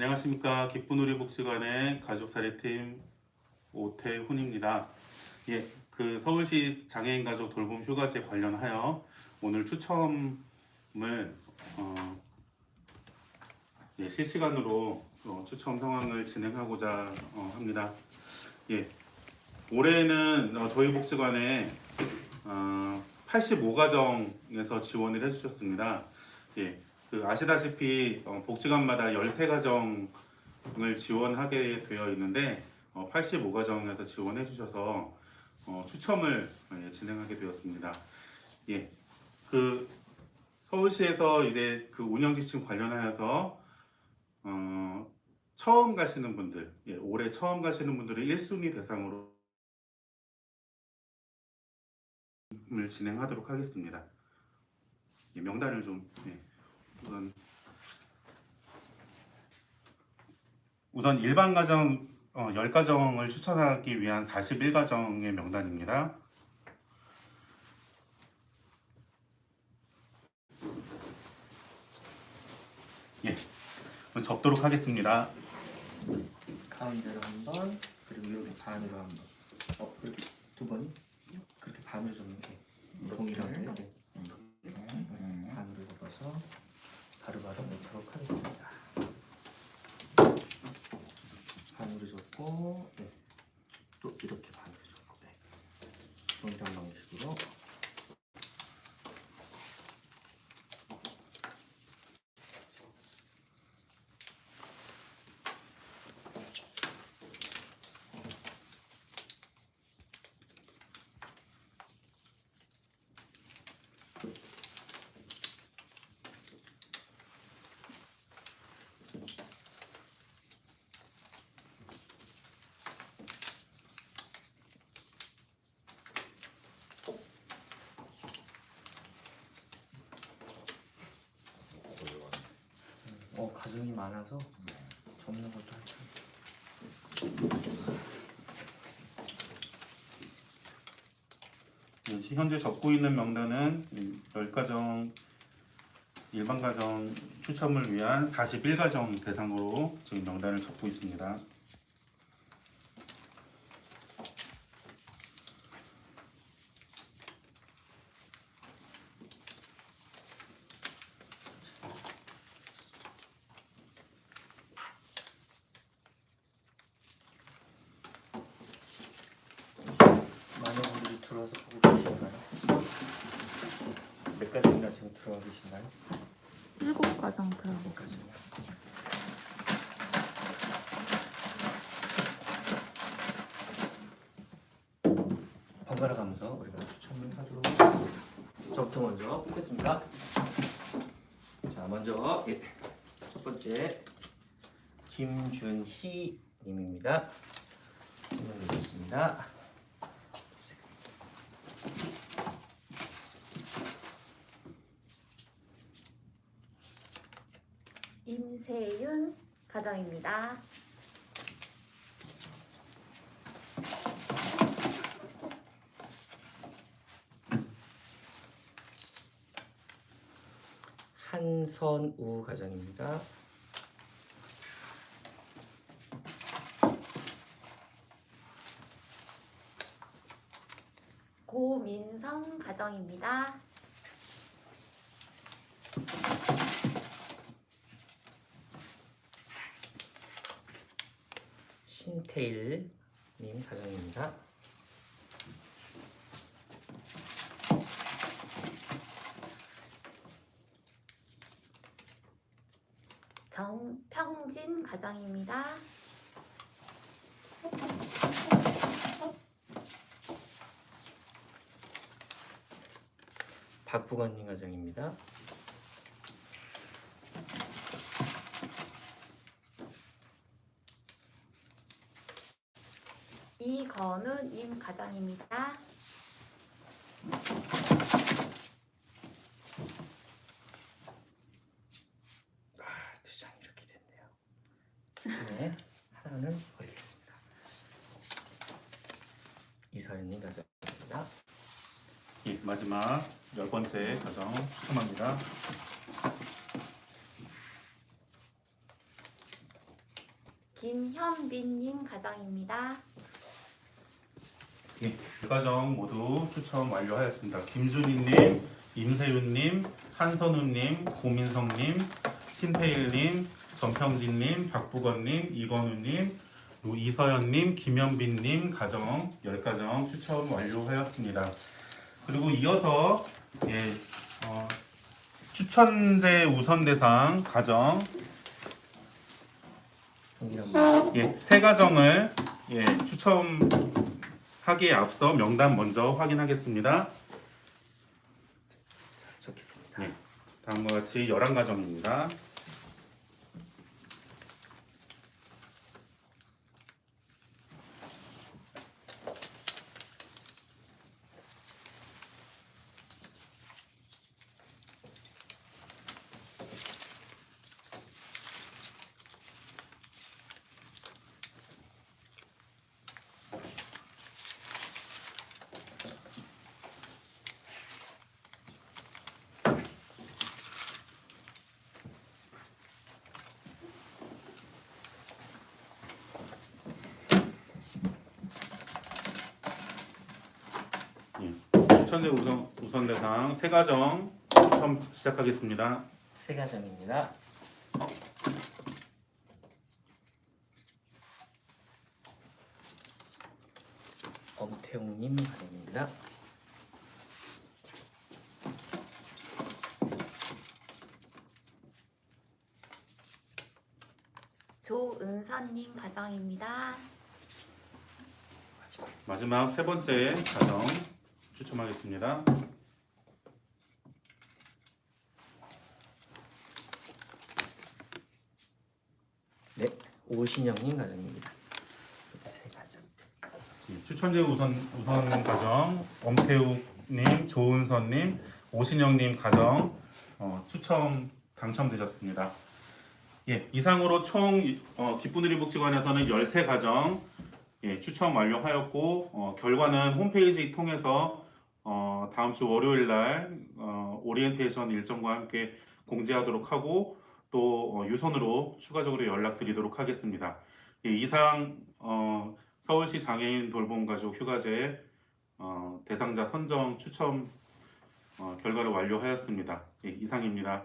안녕하십니까 기쁜 우리 복지관의 가족사례팀 오태훈입니다. 예, 그 서울시 장애인 가족 돌봄 휴가제 관련하여 오늘 추첨을 어, 예, 실시간으로 어, 추첨 상황을 진행하고자 어, 합니다. 예, 올해는 어, 저희 복지관에 어, 85가정에서 지원을 해주셨습니다. 예, 그 아시다시피 어, 복지관마다 13가정을 지원하게 되어 있는데 어, 85가정에서 지원해 주셔서 어, 추첨을 예, 진행하게 되었습니다. 예, 그 서울시에서 이제 그 운영 지침 관련하여서 어, 처음 가시는 분들, 예, 올해 처음 가시는 분들을 1순위 대상으로 을 진행하도록 하겠습니다. 예, 명단을 좀 예, 우선 우선 일반 가정 어, 10가정을 추천하기 위한 41가정의 명단입니다. 예, 접도록 하겠습니다. 가운데로 한 번, 그리고 여기 반으로 한 번. 어, 그렇게 두 번이? 그렇게 반으로 접는 게 동일하게 이렇게 반으로 접어서 넣도록 하겠습니다. 반으로 접고, 네. 또 이렇게 반으로 접고, 네. 동일한 방식으로 어, 가정이 많아서 접는 것도 한참 네, 현재 적고 있는 명단은 10가정 일반 가정 추첨을 위한 41가정 대상으로 지금 명단을 적고 있습니다. 많은 분들이 들어와서 보고 계신가요? 몇 가정이나 지금 들어와 계신가요? 일곱 가정 들어가. 몇 가정이요? 번갈아 가면서 우리가 추첨을 하도록 하겠습니다. 저부터 먼저 뽑겠습니다. 자, 먼저 예, 첫 번째 김준희 님입니다. 선물드리겠습니다. 임세윤 가정입니다. 한선우 가정입니다. 고민성 가정입니다. 신태일 님 가정입니다. 정평진 가정입니다. 박부건 님 가정입니다. 이건우 님 가정입니다. 아, 두 장 이렇게 됐네요. 그 중에 하나는 버리겠습니다. 이서연 님 가정입니다. 예, 마지막 열 번째 가정 추첨합니다. 김현빈님 가정입니다. 예, 두 가정 모두 추첨 완료하였습니다. 김준희님, 임세윤님, 한선우님, 고민성님, 신태일님, 전평진님, 박부건님, 이건우님, 이서연님, 김현빈님 가정 10가정 추첨 완료하였습니다. 그리고 이어서 예, 어, 추천제 우선 대상 가정 예, 세 가정을 예, 추첨 하기에 앞서 명단 먼저 확인하겠습니다. 적겠습니다. 네. 다음과 같이 11가정입니다. 추천제 우선, 우선 대상 세 가정 추첨 시작하겠습니다. 세 가정입니다. 엄태웅님 가정입니다. 조은선님 가정입니다. 마지막 세 번째 가정 추첨하겠습니다. 네, 오신영님 가정입니다. 이렇게 세 가정. 예, 추천제 우선 우선 가정 엄태욱님, 조은선님, 오신영님 가정 어, 추첨 당첨되셨습니다. 예, 이상으로 총 어, 기쁜우리 복지관에서는 13가정 예, 추첨 완료하였고 어, 결과는 홈페이지 통해서 어, 다음 주 월요일 날 어, 오리엔테이션 일정과 함께 공지하도록 하고 또 어, 유선으로 추가적으로 연락드리도록 하겠습니다. 예, 이상 어, 서울시 장애인 돌봄 가족 휴가제 어, 대상자 선정 추첨 어, 결과를 완료하였습니다. 예, 이상입니다.